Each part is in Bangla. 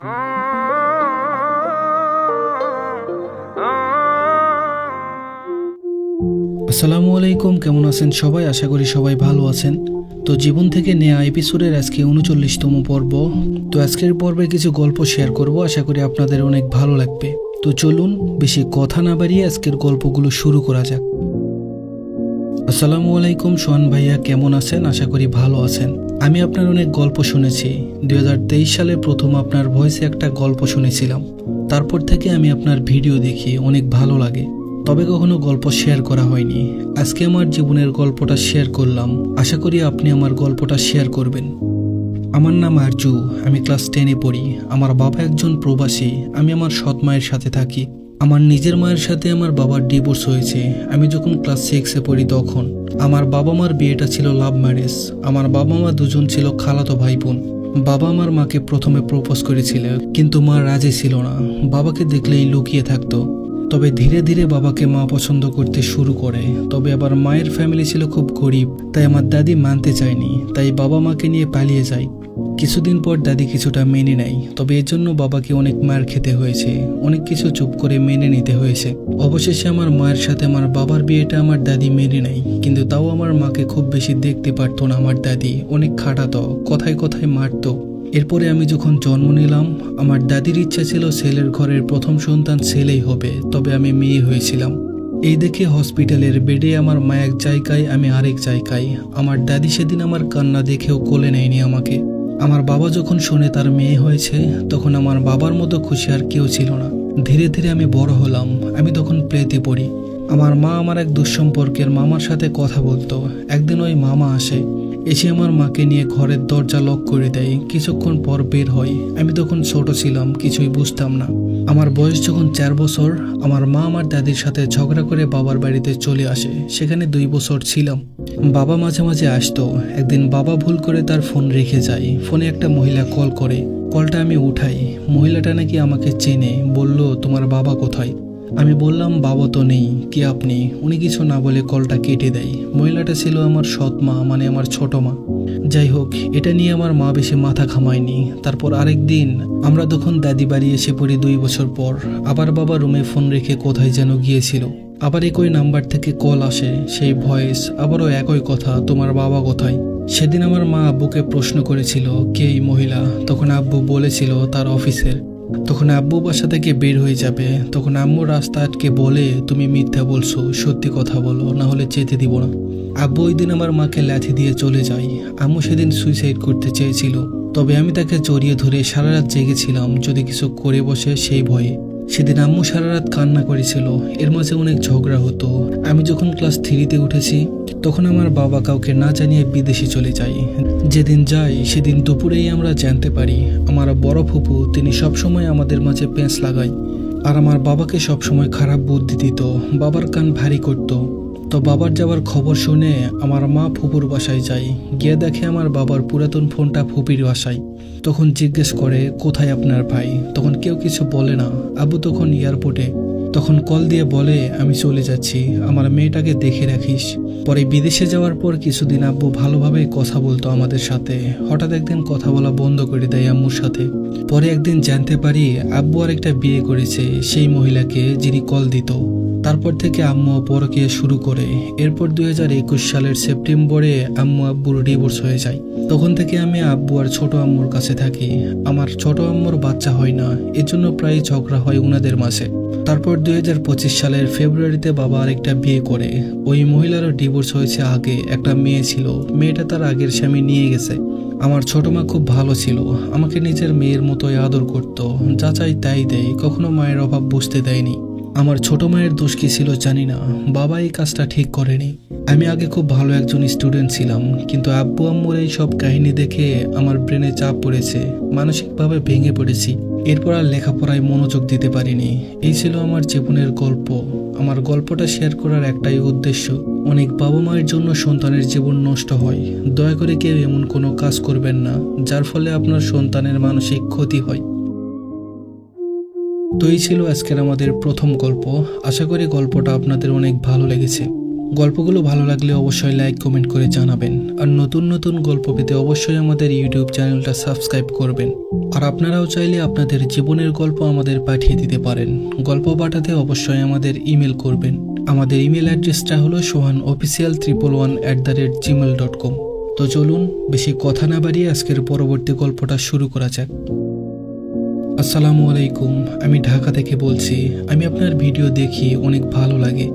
আসসালামু আলাইকুম, কেমন আছেন সবাই? আশা করি সবাই ভালো আছেন। তো জীবন থেকে নেয়া এপিসোডের আজকে উনচল্লিশতম পর্ব। তো আজকের পর্বে কিছু গল্প শেয়ার করব, আশা করি আপনাদের অনেক ভালো লাগবে। তো চলুন, বেশি কথা না বাড়িয়ে আজকের গল্পগুলো শুরু করা যাক। আসসালামু আলাইকুম, সোহান ভাইয়া, কেমন আছেন? আশা করি ভালো আছেন। আমি আপনার অনেক গল্প শুনেছি। দু হাজার তেইশ সালে প্রথম আপনার ভয়েসে একটা গল্প শুনেছিলাম। তারপর থেকে আমি আপনার ভিডিও দেখি, অনেক ভালো লাগে। তবে কখনো গল্প শেয়ার করা হয়নি। আজকে আমার জীবনের গল্পটা শেয়ার করলাম। আশা করি আপনি আমার গল্পটা শেয়ার করবেন। আমার নাম আরজু, আমি ক্লাস টেনে পড়ি। আমার বাবা একজন প্রবাসী, আমি আমার সৎ মায়ের সাথে থাকি। আমার নিজের মায়ের সাথে আমার বাবার ডিভোর্স হয়েছে। আমি যখন ক্লাস সিক্সে পড়ি তখন, আমার বাবা মার বিয়েটা ছিল লাভ ম্যারেজ আমার বাবা মা দুজন ছিল খালাতো ভাই বোন বাবা আমার মাকে প্রথমে প্রপোজ করেছিল কিন্তু মা রাজি ছিল না। বাবাকে দেখলেই লুকিয়ে থাকতো। তবে ধীরে ধীরে বাবাকে মা পছন্দ করতে শুরু করে। তবে আবার মায়ের ফ্যামিলি ছিল খুব গরিব, তাই আমার দাদি মানতে চায়নি। তাই বাবা মাকে নিয়ে পালিয়ে যায়। কিছুদিন পর দাদি কিছুটা মেনে নেয়, তবে এর জন্য বাবাকে অনেক মার খেতে হয়েছে। অনেক কিছু চুপ করে মেনে নিতে হয়েছে। অবশেষে আমার মায়ের সাথে আমার বাবার বিয়েটা আমার দাদি মেনে নেয়, কিন্তু তাও আমার মাকে খুব বেশি দেখতে পারতো না আমার দাদি। অনেক খাটাতো, কথায় কথায় মারতো। এরপরে আমি যখন জন্ম নিলাম, আমার দাদির ইচ্ছা ছিল ছেলের ঘরের প্রথম সন্তান ছেলেই হবে, তবে আমি মেয়ে হয়েছিলাম। এই দেখে হসপিটালের বেডে আমার মা এক জায়গায়, আমি আরেক জায়গায়। আমার দাদি সেদিন আমার কান্না দেখেও কোলে নেয়নি আমাকে। আমার বাবা যখন শুনে তার মেয়ে হয়েছে, তখন আমার বাবার মতো খুশি আর কেউ ছিল না। ধীরে ধীরে আমি বড় হলাম, আমি তখন প্লেতে পড়ি। আমার মা আমার এক দুঃসম্পর্কের মামার সাথে কথা বলতো। একদিন ওই মামা আসে। এসে আমার মাকে নিয়ে ঘরের দরজা লক করে দেয়। কিছুক্ষণ পর বের হয়। আমি তখন ছোট ছিলাম, কিছুই বুঝতাম না। আমার বয়স যখন চার বছর, আমার মা আমার দাদির সাথে ঝগড়া করে বাবার বাড়িতে চলে আসে। সেখানে দুই বছর ছিলাম। বাবা মাঝে মাঝে আসতো। একদিন বাবা ভুল করে তার ফোন রেখে যায়। ফোনে একটা মহিলা কল করে। কলটা আমি উঠাই। মহিলাটা নাকি আমাকে চেনে। বলল, তোমার বাবা কোথায়? আমি বললাম, বাবা তো নেই, কে আপনি? উনি কিছু না বলে কলটা কেটে দেয়। মহিলাটা ছিল আমার সৎ মা মানে আমার ছোট মা। যাই হোক, এটা নিয়ে আমার মা বেশি মাথা ঘামায়নি। তারপর আরেক দিন, আমরা তখন দাদি বাড়ি এসে পড়ি দুই বছর পর। আবার বাবা রুমে ফোন রেখে কোথায় যেন গিয়েছিল। আবার একই নাম্বার থেকে কল আসে, সেই ভয়েস, আবারও একই কথা, তোমার বাবা কোথায়? সেদিন আমার মা আব্বুকে প্রশ্ন করেছিল, কে এই মহিলা? তখন আব্বু বলেছিল, তার অফিসের। তখন আব্বু বাসা থেকে বের হয়ে যাবে। তখন আম্মু রাস্তা আটকে বলে, তুমি মিথ্যা বলছো, সত্যি কথা বলো, না হলে যেতে দিব না। আব্বু ওই দিন আমার মাকে লাথি দিয়ে চলে যায়। আম্মু সেদিন সুইসাইড করতে চেয়েছিল। তবে আমি তাকে জড়িয়ে ধরে সারা রাত জেগেছিলাম। যদি কিছু করে বসে সেই ভয়ে। সেদিন আম্মু সারা রাত কান্না করেছিল। এর মাঝে অনেক ঝগড়া হতো। আমি যখন ক্লাস থ্রিতে উঠেছি তখন আমার বাবা কাউকে না জানিয়ে বিদেশে চলে যাই যেদিন যাই, সেদিন দুপুরেই আমরা জানতে পারি, আমার বড় ফুপু তিনি সবসময় আমাদের মাঝে পেঁচ লাগায়। আর আমার বাবাকে সবসময় খারাপ বুদ্ধি দিত, বাবার কান ভারী করত। তো বাবার যাওয়ার খবর শুনে আমার মা ফুপুর বাসায় যায়, গিয়ে দেখে আমার বাবার পুরাতন ফোনটা ফুপির বাসায়। তখন জিজ্ঞেস করে, কোথায় আপনার ভাই? তখন কেউ কিছু বলে না। আবু তখন এয়ারপোর্টে তখন কল দিয়ে বলে, আমি চলে যাচ্ছি, আমার মেয়েটাকে দেখে রাখিস। পরে বিদেশে যাওয়ার পর কিছুদিন আব্বু ভালোভাবে কথা বলতো আমাদের সাথে। হঠাৎ একদিন কথা বলা বন্ধ করে দেয় আম্মুর সাথে। পরে একদিন জানতে পারি আব্বু আর একটা বিয়ে করেছে, সেই মহিলাকে যিনি কল দিত। তারপর থেকে আম্মু পরকিয়া শুরু করে। এরপর দুই হাজার একুশ সালের সেপ্টেম্বরে আম্মু আব্বুর ডিভোর্স হয়ে যায়। তখন থেকে আমি আব্বু আর ছোট আম্মুর কাছে থাকি। আমার ছোট আম্মুর বাচ্চা হয় না, এজন্য প্রায় ঝগড়া হয় উনাদের মাঝে। তারপর দুই হাজার পঁচিশ সালের ফেব্রুয়ারিতে বাবা আরেকটা বিয়ে করে। ওই মহিলারও ডিভোর্স হয়েছে আগে, একটা মেয়ে ছিল। মেয়েটা তার আগের স্বামী নিয়ে গেছে। আমার ছোট মা খুব ভালো ছিল, আমাকে নিজের মেয়ের মতোই আদর করত। যা চাই তাই দেয়, কখনো মায়ের অভাব বুঝতে দেয়নি। আমার ছোট মায়ের দোষ কি ছিল জানি না। বাবা এই কাজটা ঠিক করেনি। আমি আগে খুব ভালো একজন স্টুডেন্ট ছিলাম, কিন্তু আব্বু আম্মুর এই সব কাহিনী দেখে আমার ব্রেনে চাপ পড়েছে, মানসিকভাবে ভেঙে পড়েছি। এরপর আর লেখাপড়ায় মনোযোগ দিতে পারিনি। এই ছিল আমার জীবনের গল্প। আমার গল্পটা শেয়ার করার একটাই উদ্দেশ্য, অনেক বাবা মায়ের জন্য সন্তানের জীবন নষ্ট হয়। দয়া করে কেউ এমন কোনো কাজ করবেন না, যার ফলে আপনার সন্তানের মানসিক ক্ষতি হয়। তো এই ছিল আজকের আমাদের প্রথম গল্প। আশা করি গল্পটা আপনাদের অনেক ভালো লেগেছে। গল্পগুলো ভালো লাগলে অবশ্যই লাইক, কমেন্ট করে জানাবেন। আর নতুন নতুন গল্প পেতে অবশ্যই আমাদের ইউটিউব চ্যানেলটা সাবস্ক্রাইব করবেন। আর আপনারাও চাইলে আপনাদের জীবনের গল্প আমাদের পাঠিয়ে দিতে পারেন। গল্প পাঠাতে অবশ্যই আমাদের ইমেল করবেন। আমাদের ইমেল অ্যাড্রেসটা হলো Sohan official triple one at the rate Gmail dot com তো চলুন, বেশি কথা না বাড়িয়ে আজকের পরবর্তী গল্পটা শুরু করা যাক। আসসালামু আলাইকুম, আমি ঢাকা থেকে বলছি, আমি আপনার ভিডিও দেখি অনেক ভালো লাগে।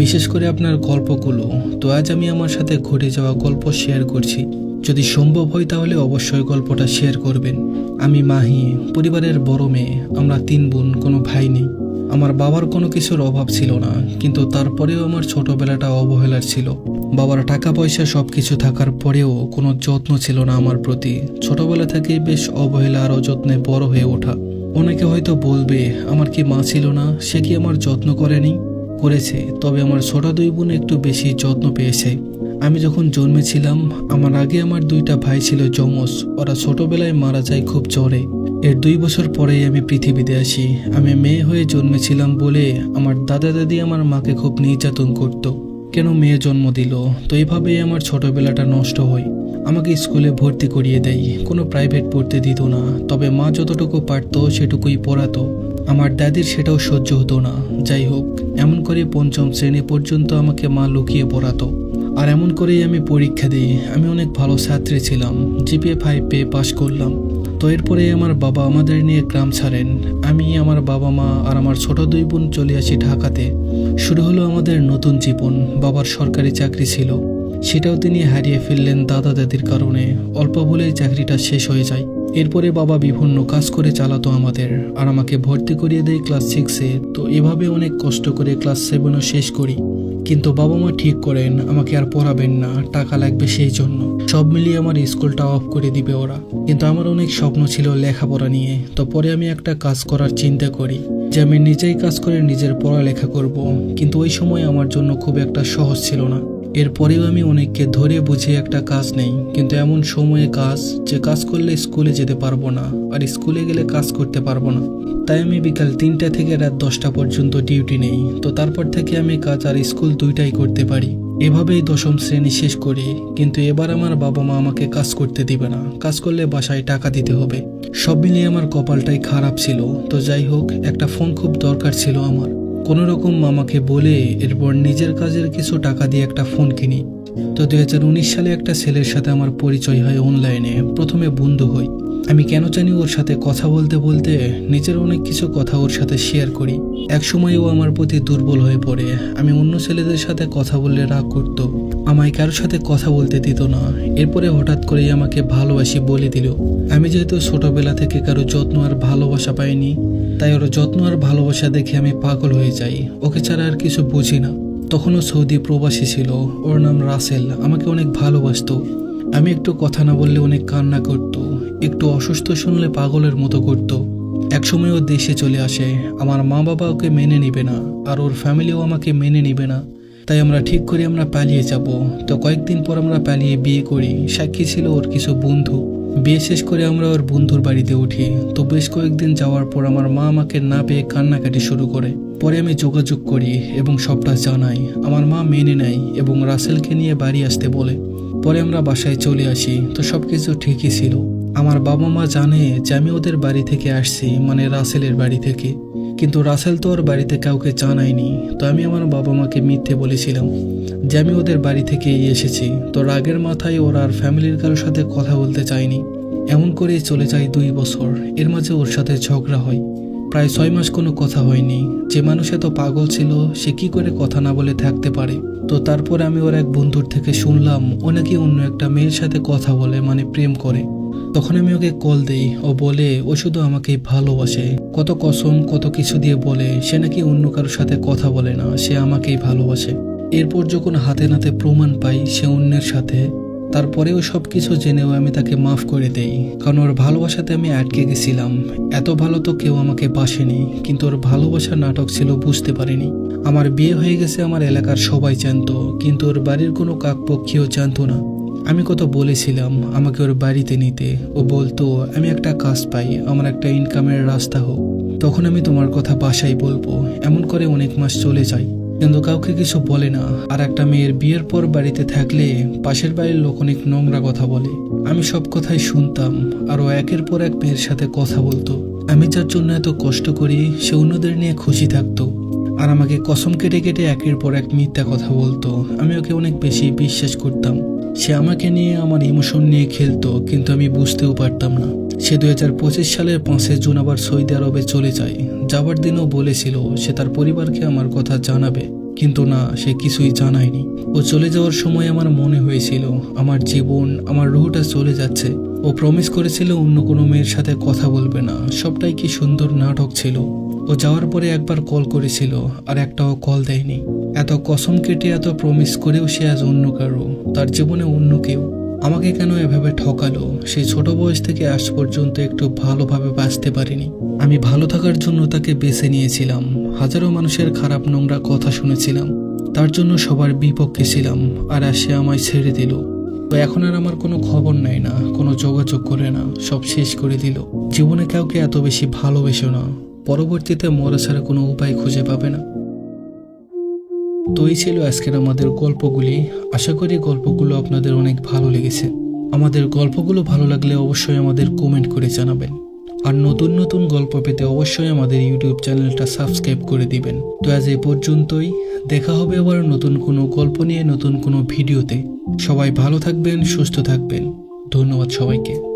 বিশেষ করে আপনার গল্পগুলো, তো আজ আমি আমার সাথে ঘটে যাওয়া গল্প শেয়ার করছি। যদি সম্ভব হয় তাহলে অবশ্যই গল্পটা শেয়ার করবেন। আমি মাহি, পরিবারের বড় মেয়ে, আমরা তিন বোন, কোনো ভাই নেই। আমার বাবার কোনো কিছুর অভাব ছিল না, কিন্তু তারপরেও আমার ছোটবেলাটা অবহেলার ছিল। বাবার টাকা পয়সা সব কিছু থাকার পরেও কোনো যত্ন ছিল না আমার প্রতি। ছোটবেলা থেকেই বেশ অবহেলা আর অযত্নে বড় হয়ে ওঠা। অনেকে হয়তো বলবে, আমার কি মা ছিল না? সে কি আমার যত্ন করেনি? করেছে, তবে আমার ছোট দুই বোন একটু বেশি যত্ন পেয়েছে। আমি যখন জন্মেছিলাম, আমার আগে আমার দুইটা ভাই ছিল যমজ। ওরা ছোটবেলায় মারা যায় খুব জ্বরে। এর দুই বছর পরেই আমি পৃথিবীতে আসি। আমি মেয়ে হয়ে জন্মেছিলাম বলে আমার দাদা দাদি আমার মাকে খুব নির্যাতন করত। কেন মেয়ে জন্ম দিল? তো এভাবেই আমার ছোটবেলাটা নষ্ট হয়। আমাকে স্কুলে ভর্তি করিয়ে দেয়। কোনো প্রাইভেট পড়তে দিত না। তবে মা যতটুকু পারতো, সেটুকুই পড়াতো। আমার দাদির সেটাও সহ্য হতো না। যাই হোক, এমন করে পঞ্চম শ্রেণি পর্যন্ত আমাকে মা লুকিয়ে পড়াতো। আর এমন করেই আমি পরীক্ষা দিই। আমি অনেক ভালো ছাত্রী ছিলাম। জিপিএ ফাইভ পেয়ে পাশ করলাম। তো এরপরে আমার বাবা আমাদের নিয়ে গ্রাম ছাড়েন। আমি, আমার বাবা মা আর আমার ছোট দুই বোন চলে আসি ঢাকাতে। শুরু হলো আমাদের নতুন জীবন। বাবার সরকারি চাকরি ছিল। সেটাও তিনি হারিয়ে ফেললেন দাদা দাদির কারণে। অল্প বলেই চাকরিটা শেষ হয়ে যায়। এরপরে বাবা বিভিন্ন কাজ করে চালাতো আমাদের আর আমাকে ভর্তি করিয়ে দেয় ক্লাস সিক্সে তো এভাবে অনেক কষ্ট করে ক্লাস সেভেনও শেষ করি। কিন্তু বাবা মা ঠিক করেন, আমাকে আর পড়াবেন না টাকা লাগবে সেই জন্য। সব মিলিয়ে আমার স্কুলটা অফ করে দিবে ওরা। কিন্তু আমার অনেক স্বপ্ন ছিল লেখাপড়া নিয়ে। তো পরে আমি একটা কাজ করার চিন্তা করি, যে আমি নিজেই কাজ করে নিজের পড়ালেখা করব। কিন্তু ওই সময় আমার জন্য খুব একটা সহজ ছিল না। এরপরেও আমি অনেককে ধরে বুঝে একটা কাজ নেই, কিন্তু এমন সময়ে কাজ, যে কাজ করলে স্কুলে যেতে পারব না, আর স্কুলে গেলে কাজ করতে পারব না। তাই আমি বিকাল তিনটা থেকে রাত দশটা পর্যন্ত ডিউটি নেই, তো তারপর থেকে আমি কাজ আর স্কুল দুইটাই করতে পারি। এভাবেই দশম শ্রেণি শেষ করি, কিন্তু এবার আমার বাবা মা আমাকে কাজ করতে দিবে না। কাজ করলে বাসায় টাকা দিতে হবে। সব মিলিয়ে আমার কপালটাই খারাপ ছিল, তো যাই হোক, একটা ফোন খুব দরকার ছিল আমার। কোনো রকম মামাকে বলে এরপর নিজের কাজের কিছু টাকা দিয়ে একটা ফোন কিনি। তো দুই হাজার উনিশ সালে একটা ছেলের সাথে আমার পরিচয় হয় অনলাইনে প্রথমে বন্ধু হই। আমি কেন জানি ওর সাথে কথা বলতে বলতে নিজের অনেক কিছু কথা ওর সাথে শেয়ার করি। এক সময় ও আমার প্রতি দুর্বল হয়ে পড়ে। আমি অন্য ছেলেদের সাথে কথা বললে রাগ করতো। আমায় কারোর সাথে কথা বলতে দিত না। এরপরে হঠাৎ করেই আমাকে ভালোবাসি বলে দিল। আমি যেহেতু ছোটবেলা থেকে কারও যত্ন আর ভালোবাসা পাইনি, তাই ওর যত্ন আর ভালোবাসা দেখে আমি পাগল হয়ে যাই। ওকে ছাড়া আর কিছু বুঝি না। তখনও সৌদি প্রবাসী ছিল। ওর নাম রাসেল। আমাকে অনেক ভালোবাসত। আমি একটু কথা না বললে অনেক কান্না করত। একটু অসুস্থ শুনলে পাগলের মতো করত। একসময় ও দেশে চলে আসে। আমার মা বাবা ওকে মেনে নিবে না, আর ওর ফ্যামিলিও আমাকে মেনে নিবে না। তাই আমরা ঠিক করে আমরা পালিয়ে যাব। তো কয়েকদিন পর আমরা পালিয়ে বিয়ে করি। সাক্ষী ছিল ওর কিছু বন্ধু। বিয়ে শেষ করে আমরা ওর বন্ধুর বাড়িতে উঠি। তো বেশ কয়েকদিন যাওয়ার পর আমার মা আমাকে না পেয়ে কান্নাকাটি শুরু করে। পরে আমি যোগাযোগ করি এবং সবটা জানাই। আমার মা মেনে নেয় এবং রাসেলকে নিয়ে বাড়ি আসতে বলে। পরে আমরা বাসায় চলে আসি। তো সব কিছু ঠিকই ছিল। আমার বাবা মা জানে যে আমি ওদের বাড়ি থেকে আসছি মানে রাসেলের বাড়ি থেকে। কিন্তু রাসেল তো ওর বাড়িতে কাউকে জানায়নি, তো আমি আমার বাবা মাকে মিথ্যে বলেছিলাম যে আমি ওদের বাড়ি থেকেই এসেছি। তো রাগের মাথায় ওরা আর ফ্যামিলির কারোর সাথে কথা বলতে চায়নি। এমন করেই চলে যায় দুই বছর। এর মাঝে ওর সাথে ঝগড়া হয়। প্রায় ছয় মাস কোনো কথা হয়নি। যে মানুষ এত পাগল ছিল, সে কি করে কথা না বলে থাকতে পারে? তো তারপর আমি ওর এক বন্ধুর থেকে শুনলাম, ও নাকি অন্য একটা মেয়ের সাথে কথা বলে মানে প্রেম করে। তখন আমি ওকে কল দেই ও বলে, ও শুধু আমাকে ভালোবাসে। কত কসম, কত কিছু দিয়ে বলে, সে নাকি অন্য কারোর সাথে কথা বলে না, সে আমাকেই ভালোবাসে। এরপর যখন হাতে নাতে প্রমাণ পাই সে অন্যের সাথে, তারপরেও সব কিছু জেনেও আমি তাকে মাফ করে দেই। কারণ ওর ভালোবাসাতে আমি আটকে গেছিলাম। এত ভালো তো কেউ আমাকে বাসেনি, কিন্তু ওর ভালোবাসার নাটক ছিল বুঝতে পারিনি। আমার বিয়ে হয়ে গেছে, আমার এলাকার সবাই জানতো, কিন্তু ওর বাড়ির কোনো কাকপক্ষীও জানতো না। আমি কত বলেছিলাম আমাকে ওর বাড়িতে নিতে। ও বলতো, আমি একটা কাজ পাই, আমার একটা ইনকামের রাস্তা হোক। তখন আমি তোমার কথা বাসায় বলব। এমন করে অনেক মাস চলে যায়। কিন্তু কাউকে কিছু বলে না। আর একটা মেয়ের বিয়ের পর বাড়িতে থাকলে পাশের বাড়ির লোক অনেক নোংরা কথা বলে। আমি সব কথাই শুনতাম, আর ও একের পর এক মেয়ের সাথে কথা বলতো। আমি যার জন্য এত কষ্ট করি, সে অন্যদের নিয়ে খুশি থাকতো। আর আমাকে কসম কেটে কেটে একের পর এক মিথ্যা কথা বলতো। আমি ওকে অনেক বেশি বিশ্বাস করতাম। সে আমাকে নিয়ে আমার ইমোশন নিয়ে খেলতো, কিন্তু আমি বুঝতেও পারতাম না। সে দু হাজার পঁচিশ সালের পাঁচে জুন আবার সৌদি আরবে চলে যায়। যাবার দিনও বলেছিল, সে তার পরিবারকে আমার কথা জানাবে, কিন্তু না, সে কিছুই জানায়নি। ও চলে যাওয়ার সময় আমার মনে হয়েছিল, আমার জীবন, আমার রুহটা চলে যাচ্ছে। ও প্রমিস করেছিল অন্য কোনো মেয়ের সাথে কথা বলবে না, সবটাই কি সুন্দর নাটক ছিল। ও যাওয়ার পরে একবার কল করেছিল, আর একটাও কল দেয়নি। এত কসম কেটে এত প্রমিস করেও সে আজ অন্য কারও, তার জীবনে অন্য কেউ। আমাকে কেন এভাবে ঠকালো? সেই ছোট বয়স থেকে আজ পর্যন্ত একটু ভালোভাবে বাঁচতে পারিনি। আমি ভালো থাকার জন্য তাকে বেছে নিয়েছিলাম। হাজারো মানুষের খারাপ নোংরা কথা শুনেছিলাম। তার জন্য সবার বিপক্ষে ছিলাম, আর সে আমায় ছেড়ে দিল। তো এখন আর আমার কোনো খবর নেয় না, কোনো যোগাযোগ করে না, সব শেষ করে দিল। জীবনে কাউকে এত বেশি ভালোবেসো না। পরবর্তীতে মরা ছাড়া কোনো উপায় খুঁজে পাবে না। তো এই ছিল আজকের আমাদের গল্পগুলি। আশা করি গল্পগুলো আপনাদের অনেক ভালো লেগেছে। আমাদের গল্পগুলো ভালো লাগলে অবশ্যই আমাদের কমেন্ট করে জানাবেন। আর নতুন নতুন গল্প পেতে অবশ্যই আমাদের ইউটিউব চ্যানেলটা সাবস্ক্রাইব করে দিবেন। তো আজ এ পর্যন্তই। দেখা হবে আবার নতুন কোনো গল্প নিয়ে, নতুন কোনো ভিডিওতে। সবাই ভালো থাকবেন, সুস্থ থাকবেন। ধন্যবাদ সবাইকে।